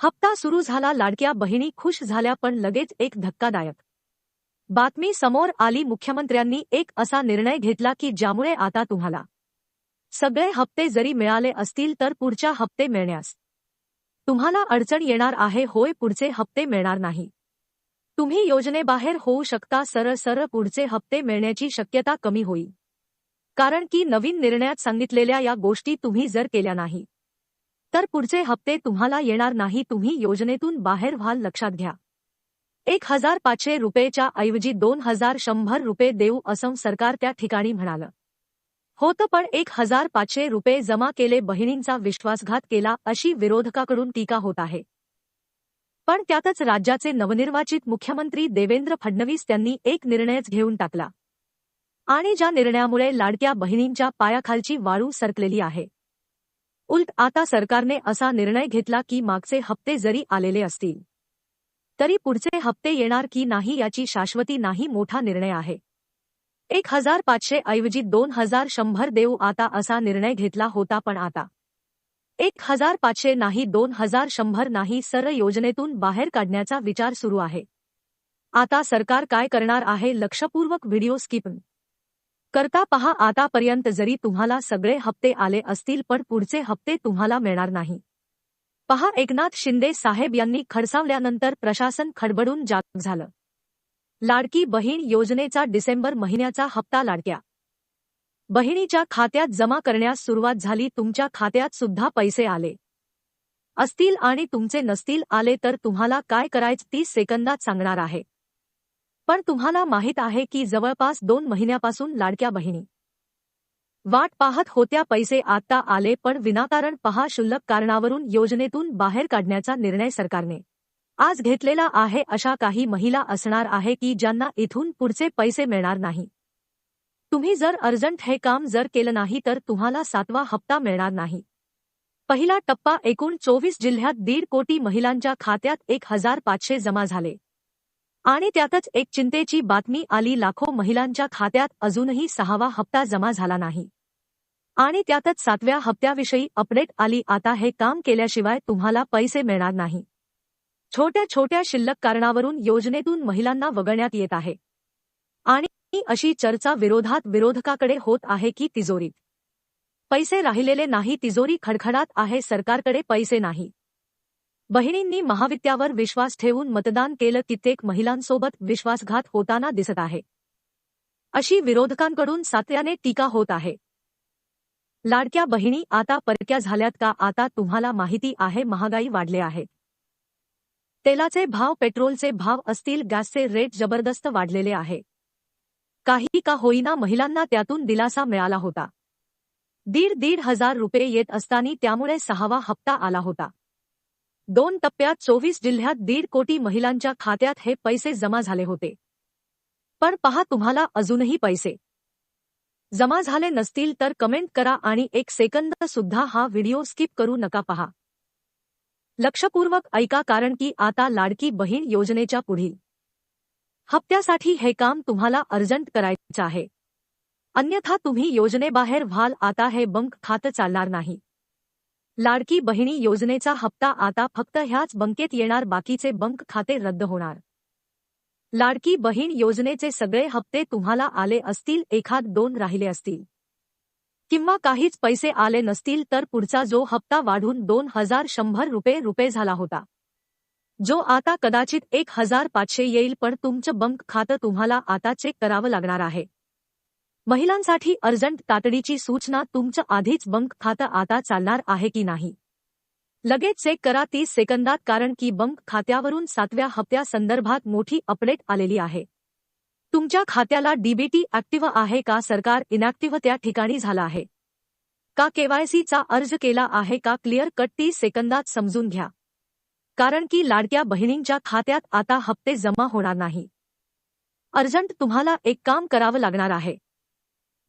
हप्ता सुरू झाला लाडक्या बहिणी खुश झाल्या पण लगेच एक धक्कादायक बातमी समोर आली. मुख्यमंत्र्यांनी एक असा निर्णय घेतला की ज्यामुळे आता तुम्हाला सगळे हप्ते जरी मिळाले असतील तर पुढच्या हप्ते मिळण्यास तुम्हाला अडचण येणार आहे. होय पुढचे हप्ते मिळणार नाही. तुम्ही योजनेबाहेर होऊ शकता. सरळ सरळ पुढचे हप्ते मिळण्याची शक्यता कमी होईल. कारण की नवीन निर्णयात सांगितलेल्या या गोष्टी तुम्ही जर केल्या नाही तर पुढचे हप्ते तुम्हाला येणार नाही. तुम्ही योजनेतून बाहेर व्हाल लक्षात घ्या. एक हजार पाचशे रुपयेच्या ऐवजी दोन हजार शंभर रुपये देऊ असं सरकार त्या ठिकाणी म्हणालं. होतं पण एक हजार पाचशे रुपये जमा केले बहिणींचा विश्वासघात केला अशी विरोधकाकडून टीका होत आहे. पण त्यातच राज्याचे नवनिर्वाचित मुख्यमंत्री देवेंद्र फडणवीस त्यांनी एक निर्णयच घेऊन टाकला. आणि ज्या निर्णयामुळे लाडक्या बहिणींच्या पायाखालची वाळू सरकलेली आहे. उलट आता सरकारने असा निर्णय घेतला की मागचे हप्ते जरी आलेले असतील तरी पुढचे हप्ते येणार की नाही याची शाश्वती नाही मोठा निर्णय आहे. एक हजार पाचशे ऐवजी दोन हजार शंभर देऊ आता असा निर्णय घेतला होता पण आता. एक हजार पाचशे नाही दोन हजार शंभर नाही सरळ योजनेतून बाहेर काढण्याचा विचार सुरू आहे. आता सरकार काय करणार आहे लक्षपूर्वक व्हिडिओ स्किप करता पहा आतापर्यंत जरी तुम्हाला सगळे हप्ते आले असतील पण पुढचे हप्ते तुम्हाला मिळणार नाही. पहा एकनाथ शिंदे साहेब यांनी खडसावल्यानंतर प्रशासन खडबडून जाग झालं. लाडकी बहीण योजनेचा डिसेंबर महिन्याचा हप्ता लाडक्या बहिणीच्या खात्यात जमा करण्यास सुरुवात झाली तुमच्या खात्यात सुद्धा पैसे आले. असतील आणि तुमचे नसतील आले तर तुम्हाला काय करायचं तीस सेकंदात सांगणार आहे. पण तुम्हाला माहीत आहे की जवळपास दोन महिन्यापासून लाडक्या बहिणी. वाट पाहत होत्या पैसे आता आले पण विनाकारण पहा शुल्लक कारणावरून योजनेतून बाहेर काढण्याचा निर्णय सरकारने. आज घेतलेला आहे अशा काही महिला असणार आहे की ज्यांना इथून पुढचे पैसे मिळणार नाही. तुम्ही जर अर्जंट हे काम जर केलं नाही तर तुम्हाला सातवा हप्ता मिळणार नाही. पहिला टप्पा एकूण चोवीस जिल्ह्यात दीड कोटी महिलांच्या खात्यात एक हजार पाचशे जमा झाले. आणि त्यातच एक चिंतेची बातमी आली लाखो महिलांच्या खात्यात अजूनही सहावा हप्ता जमा झाला नाही. आणि त्यातच सातव्या हप्त्याविषयी अपडेट आली आता हे काम केल्याशिवाय तुम्हाला पैसे मिळणार नाही. छोट्या छोट्या शिल्लक कारणावरून योजनेतून महिलांना वगळण्यात येत आहे. आणि अशी चर्चा विरोधात विरोधकाकडे होत आहे की तिजोरीत. पैसे राहिलेले नाही तिजोरी खडखडात आहे सरकारकडे पैसे नाही. बहिणींनी महाविद्यावर विश्वास ठेवून मतदान केलं कित्येक महिलांसोबत विश्वासघात होताना दिसत आहे. अशी विरोधकांकडून सातव्याने टीका होत आहे. लाडक्या बहिणी आता परक्या झाल्यात का? आता तुम्हाला माहिती आहे महागाई वाढले आहे. तेलाचे भाव पेट्रोलचे भाव असतील गॅसचे रेट जबरदस्त वाढलेले आहे. काही का होईना महिलांना त्यातून दिलासा मिळाला होता. दीड दीड हजार रुपये येत असताना त्यामुळे सहावा हप्ता आला होता. दोन टप्प्यात चोवीस जिल्ह्यात दीड कोटी महिलांच्या खात्यात हे पैसे जमा झाले होते. पण पहा तुम्हाला अजूनही पैसे. जमा झाले नसतील तर कमेंट करा आणि एक सेकंद सुद्धा हा व्हिडिओ स्किप करू नका पहा. लक्षपूर्वक ऐका कारण की आता लाडकी बहीण योजनेच्या पुढील हप्त्यासाठी हे काम तुम्हाला अर्जंट करायचं आहे. अन्यथा तुम्ही योजनेबाहेर व्हाल आता हे बंक खातं चालणार नाही. लाडकी बहिणी योजनेचा हप्ता आता फक्त ह्याच बंकेत येणार बाकीचे बंक खाते रद्द होणार. लाडकी बहीण योजनेचे सगळे हप्ते तुम्हाला आले असतील एखाद दोन राहिले असतील. किंवा काहीच पैसे आले नसतील तर पुढचा जो हप्ता वाढून दोन हजार शंभर रुपये रुपये झाला होता. जो आता कदाचित एक हजार पाचशे येईल पण तुमचं बंक खातं तुम्हाला आता चेक करावं लागणार आहे. महिलांसाठी अर्जंट तातडीची सूचना तुमचं आधीच बंक खातं आता चालणार आहे की नाही? लगेच चेक करा तीस सेकंदात कारण की बंक खात्यावरून सातव्या हप्त्या संदर्भात मोठी अपडेट आलेली आहे. तुमच्या खात्याला डीबीटी ऍक्टिव्ह आहे का? सरकार इनॅक्टिव्ह त्या ठिकाणी झाला आहे. का केवायसीचा अर्ज केला आहे का? क्लिअर कट तीस सेकंदात समजून घ्या. कारण की लाडक्या बहिणींच्या खात्यात आता हप्ते जमा होणार नाही. अर्जंट तुम्हाला एक काम करावं लागणार आहे.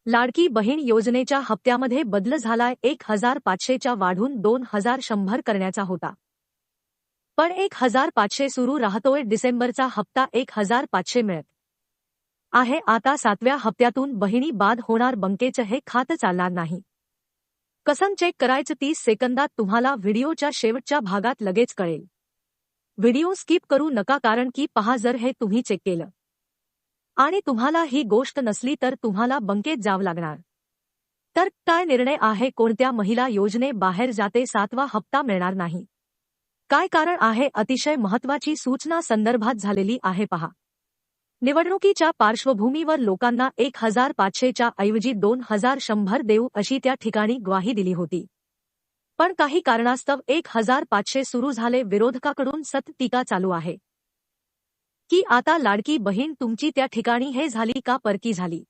लाडकी बहीण योजनेच्या हप्त्यामध्ये बदल झालाय एक हजार पाचशेच्या वाढून दोन हजार शंभर करण्याचा होता. पण एक हजार पाचशे सुरू राहतोय डिसेंबरचा हप्ता एक हजार पाचशे मिळत आहे. आता सातव्या हप्त्यातून बहिणी बाद होणार बंकेचं हे खातं चालणार नाही. कसं चेक करायचं तीस सेकंदात तुम्हाला व्हिडिओच्या शेवटच्या भागात लगेच कळेल. व्हिडिओ स्किप करू नका कारण की पहा जर हे तुम्ही चेक केलं. आणि तुम्हाला ही गोष्ट नसली तर तुम्हाला बंकेत जावं लागणार. तर काय निर्णय आहे कोणत्या महिला योजने बाहेर जाते सातवा हप्ता मिळणार नाही. काय कारण आहे अतिशय महत्वाची सूचना संदर्भात झालेली आहे पहा. निवडणुकीच्या पार्श्वभूमीवर लोकांना एक हजार पाचशेच्या ऐवजी दोन हजार शंभर देऊ अशी त्या ठिकाणी ग्वाही दिली होती. पण काही कारणास्तव एक हजार पाचशे सुरू झाले विरोधकाकडून सत टीका चालू आहे. की आता लाडकी बहीण तुमची त्या ठिकाणी हे झाली का परकी झाली?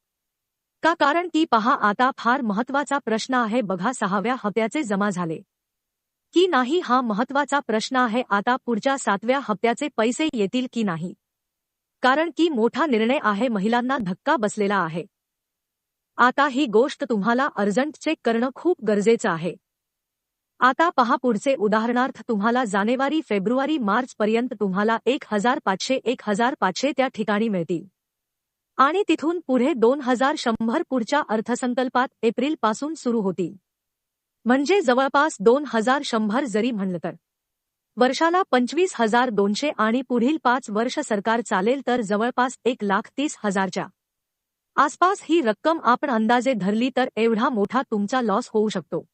का कारण की पहा आता फार महत्त्वाचा प्रश्न आहे बघा सहाव्या हप्त्याचे जमा झाले. की नाही हा महत्त्वाचा प्रश्न आहे आता पुढच्या सातव्या हप्त्याचे पैसे येतील की नाही? कारण की मोठा निर्णय आहे महिलांना धक्का बसलेला आहे. आता ही गोष्ट तुम्हाला अर्जंट चेक करणं खूप गरजेचं आहे. आता पहा पुढचे उदाहरणार्थ तुम्हाला जानेवारी फेब्रुवारी मार्च पर्यंत तुम्हाला एक हजार पाचशे एक हजार पाचशे त्या ठिकाणी मिळतील. आणि तिथून पुढे दोन हजार शंभर पुढच्या अर्थसंकल्पात एप्रिलपासून सुरू होतील. म्हणजे जवळपास दोन हजार शंभर जरी म्हणलं तर. वर्षाला पंचवीस हजार दोनशे आणि पुढील पाच वर्ष सरकार चालेल तर जवळपास एक लाख तीस हजारच्या. आसपास ही रक्कम आपण अंदाजे धरली तर एवढा मोठा तुमचा लॉस होऊ शकतो.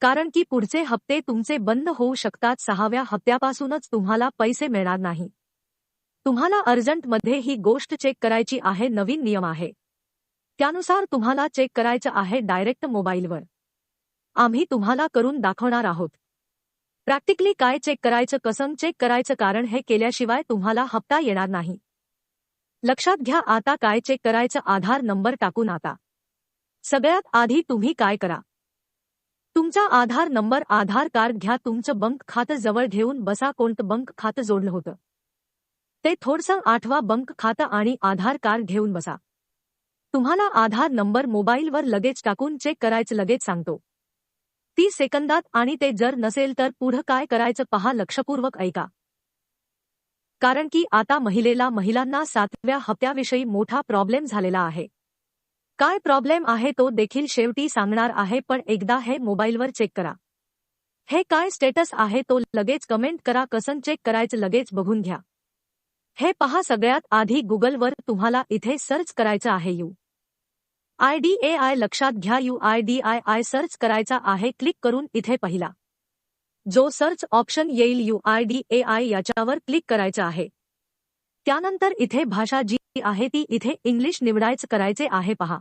कारण की पुढचे हप्ते तुमचे बंद होऊ शकतात. सहाव्या हप्त्यापासूनच तुम्हाला पैसे मिळणार नाही. तुम्हाला अर्जंटमध्ये ही गोष्ट चेक करायची आहे. नवीन नियम आहे. त्यानुसार तुम्हाला चेक करायचं आहे डायरेक्ट मोबाईलवर. आम्ही तुम्हाला करून दाखवणार आहोत. प्रॅक्टिकली काय चेक करायचं कसं चेक करायचं कारण हे केल्याशिवाय तुम्हाला हप्ता येणार नाही. लक्षात घ्या आता काय चेक करायचं आधार नंबर टाकून आता. सगळ्यात आधी तुम्ही काय करा? तुमचा आधार नंबर आधार कार्ड घ्या. तुमचं बंक खातं जवळ घेऊन बसा. कोणतं बंक खातं जोडलं होतं? ते थोडसं आठवा. बंक खातं आणि आधार कार्ड घेऊन बसा. तुम्हाला आधार नंबर मोबाईलवर लगेच टाकून चेक करायचं लगेच सांगतो. तीस सेकंदात आणि ते जर नसेल तर पुढं काय करायचं पहा. लक्षपूर्वक ऐका. कारण की आता महिलेला महिलांना सातव्या हप्त्याविषयी मोठा प्रॉब्लेम झालेला आहे. काय प्रॉब्लेम आहे तो देखील शेवटी सांगणार आहे पण एकदा हे मोबाईलवर चेक करा. हे काय स्टेटस आहे तो लगेच कमेंट करा कसं चेक करायचं लगेच बघून घ्या. हे पहा सगळ्यात आधी गुगलवर तुम्हाला इथे सर्च करायचं आहे U. I D A I लक्षात घ्या U I D I I search करायचा आहे क्लिक करून इथे पहिला. जो सर्च ऑप्शन येईल U I D A I याच्यावर क्लिक करायचं आहे. त्यानंतर इथे भाषा जी आहे ती इथे इंग्लिश निवडायचं करायचे आहे पहा.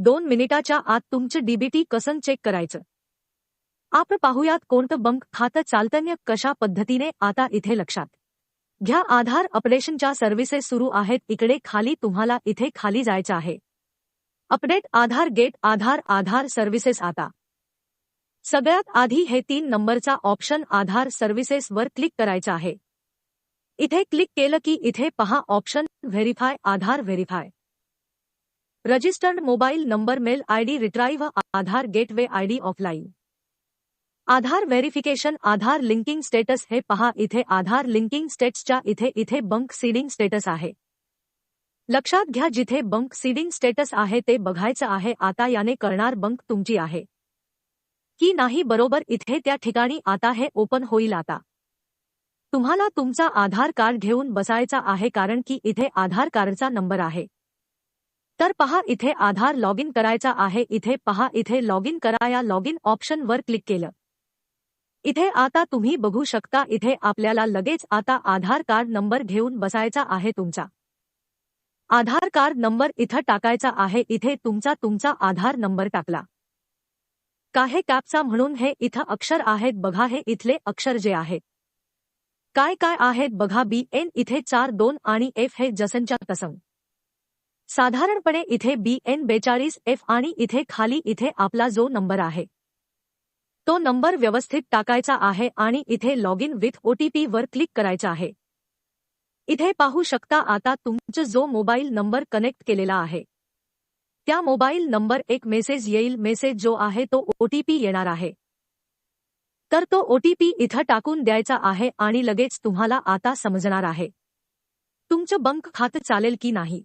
दोन मिनिटाच्या आत तुमचं डीबीटी कसं चेक करायचं. आपण पाहूयात कोणतं बंक खातं चालतन्य कशा पद्धतीने आता इथे लक्षात. घ्या आधार अपडेशनच्या सर्व्हिसेस सुरू आहेत इकडे खाली तुम्हाला इथे खाली जायचं आहे. Update Aadhaar get Aadhaar Aadhaar services आता. सगळ्यात आधी हे तीन नंबरचा ऑप्शन आधार सर्व्हिसेस वर क्लिक करायचा आहे. इथे क्लिक केलं की इथे पहा option verify Aadhaar verify registered mobile number mail ID retrieve Aadhaar gateway ID offline Aadhaar verification Aadhaar linking status हे पहा इथे आधार लिंकिंग स्टेट्सच्या इथे इथे बंक सीडिंग स्टेटस आहे। लक्षात घ्या जिथे बंक सीडिंग स्टेटस आहे ते बघायचं आहे आता याने करणार बंक तुमची आहे की नाही बरोबर इथे त्या ठिकाणी आता हे ओपन होईल आता। तुम्हाला तुमचा आधार कार्ड घेऊन बसायचा आहे कारण की इथे आधार कार्डचा नंबर आहे। तर पहा इथे आधार लॉग इन करायचा आहे. इथे पहा इथे लॉग इन करा या लॉग इन ऑप्शनवर क्लिक केलं. इथे आता तुम्ही बघू शकता इथे आपल्याला लगेच आता आधार कार्ड नंबर घेऊन बसायचा आहे तुमचा. आधार कार्ड नंबर इथं टाकायचा आहे. इथे तुमचा तुमचा आधार नंबर टाकला. काहे कॅपचा म्हणून हे इथं अक्षर आहेत. बघा हे इथले अक्षर जे आहेत. काय काय आहेत? बघा बी एन इथे चार दोन आणि एफ हे जसनच्या तसंग साधारणपणे इथे बी एन बेचाळीस एफ आणि इथे खाली इथे आपला जो नंबर आहे. तो नंबर व्यवस्थित टाकायचा आहे आणि इथे लॉग इन विथ ओटीपी वर क्लिक करायचा आहे. इथे पाहू शकता आता तुमचा जो मोबाईल नंबर कनेक्ट केलेला आहे. त्या मोबाईल नंबर एक मेसेज येईल मेसेज जो आहे तो ओटीपी येणार आहे. तर तो ओटीपी इथं टाकून द्यायचा आहे आणि लगेच तुम्हाला आता समजणार आहे. तुमचं बंक खातं चालेल की नाही?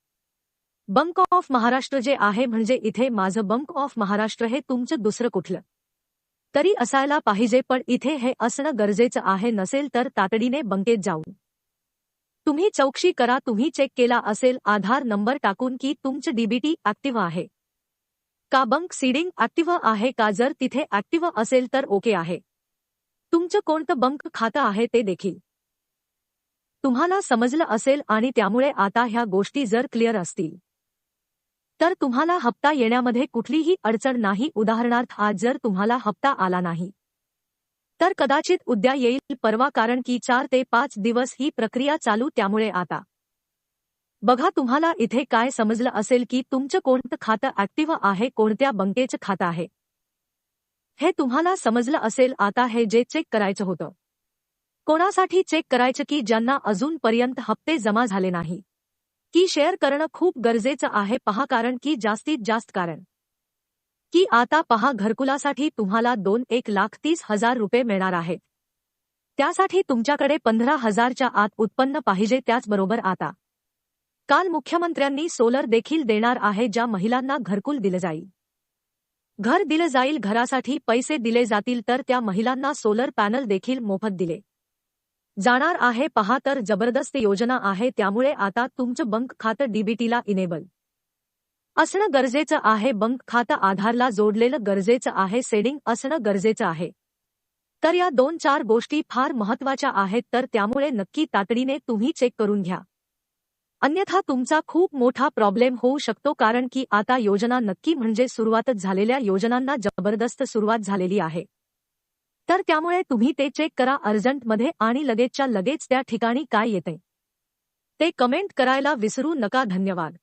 बंक ऑफ महाराष्ट्र जे आहे म्हणजे इथे माझं बंक ऑफ महाराष्ट्र हे तुमचं दुसरं कुठलं? तरी असायला पाहिजे पण इथे हे असणं गरजेचं आहे नसेल तर तातडीने बंकेत जाऊ. तुम्ही चौकशी करा तुम्ही चेक केला असेल आधार नंबर टाकून की तुमचं डीबीटी ऍक्टिव्ह आहे. का बंक सीडिंग ऍक्टिव्ह आहे का जर तिथे ऍक्टिव्ह असेल तर ओके आहे. तुमचं कोणतं बंक खातं आहे ते देखील. तुम्हाला समजलं असेल आणि त्यामुळे आता ह्या गोष्टी जर क्लिअर असतील. तर तुम्हाला हप्ता येण्यामध्ये कुठलीही अडचण नाही. उदाहरणार्थ आज जर तुम्हाला हप्ता आला नाही तर कदाचित उद्या येईल. परवा कारण की चार ते पाच दिवस ही प्रक्रिया चालू त्यामुळे आता. बघा तुम्हाला इथे काय समजलं असेल की तुमचं कोणतं खातं ऍक्टिव्ह आहे कोणत्या बँकेचं खातं आहे. हे तुम्हाला समजलं असेल आता हे जे चेक करायचं होतं. कोणासाठी चेक करायचं की ज्यांना अजूनपर्यंत हप्ते जमा झाले नाही. की शेअर करणं खूप गरजेचं आहे पहा कारण की जास्तीत जास्त कारण. की आता पहा घरकुलासाठी तुम्हाला दोन एक लाख तीस हजार रुपये मिळणार आहेत त्यासाठी तुमच्याकडे पंधरा हजारच्या आत उत्पन्न पाहिजे त्याचबरोबर आता. काल मुख्यमंत्र्यांनी सोलर देखील देणार आहे ज्या महिलांना घरकुल दिलं जाईल. घर दिलं जाईल घरासाठी पैसे दिले जातील तर त्या महिलांना सोलर पॅनल देखील मोफत दिले. जाणार आहे पहा तर जबरदस्त योजना आहे त्यामुळे आता तुमचं बंक खातं डीबीटीला इनेबल असणं गरजेचं आहे बंक खातं आधारला जोडलेलं गरजेचं आहे सेडिंग असणं गरजेचं आहे. तर या दोन चार गोष्टी फार महत्त्वाच्या आहेत तर त्यामुळे नक्की तातडीने तुम्ही चेक करून घ्या. अन्यथा तुमचा खूप मोठा प्रॉब्लेम होऊ शकतो कारण की आता योजना नक्की म्हणजे सुरुवातच झालेल्या योजनांना जबरदस्त सुरुवात झालेली आहे. तर त्यामुळे तुम्ही ते चेक करा अर्जंटमध्ये आणि लगेचच्या लगेच त्या ठिकाणी काय येते. ते कमेंट करायला विसरू नका धन्यवाद.